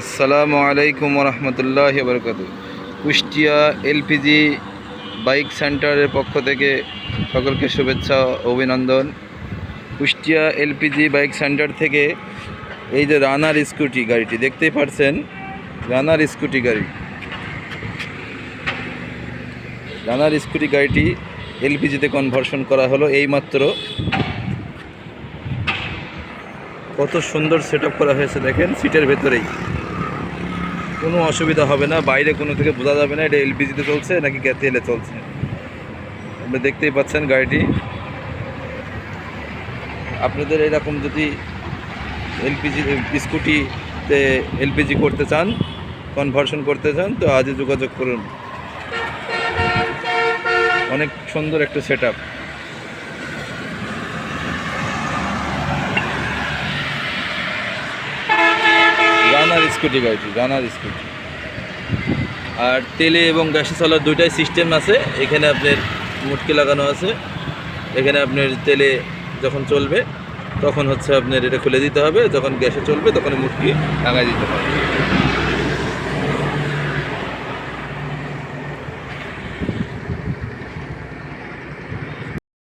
আসসালামু আলাইকুম রহমতুল্লাহ বরকাত কুষ্টিয়া এলপিজি বাইক সেন্টারের পক্ষ থেকে সকলকে শুভেচ্ছা অভিনন্দন। কুষ্টিয়া এলপিজি বাইক সেন্টার থেকে এই যে রানার স্কুটি গাড়িটি, দেখতেই পারছেন? রানার স্কুটি গাড়ি। রানার স্কুটি গাড়িটি এলপিজিতে কনভার্সন করা হলো এইমাত্র। কত সুন্দর সেট করা হয়েছে দেখেন সিটের ভেতরেই। কোনো অসুবিধা হবে না। বাইরে কোনো থেকে বোঝা যাবে না এটা এলপিজিতে চলছে নাকি গ্যাস তেলে চলছে। আপনি দেখতেই পাচ্ছেন গাড়িটি। আপনাদের এরকম যদি এলপিজি, স্কুটিতে এলপিজি করতে চান কনভার্সন করতে চান, তো আজই যোগাযোগ করুন। অনেক সুন্দর একটা সেট আপ রানার স্কুটি গাড়িটি, রানার স্কুটি। আর তেলে এবং গ্যাসে চলার দুইটাই সিস্টেম আছে। এখানে আপনার মুটকি লাগানো আছে। এখানে আপনার তেলে যখন চলবে, তখন হচ্ছে আপনার এটা খুলে দিতে হবে। যখন গ্যাসে চলবে, তখন মুটকি লাগাই দিতে হবে।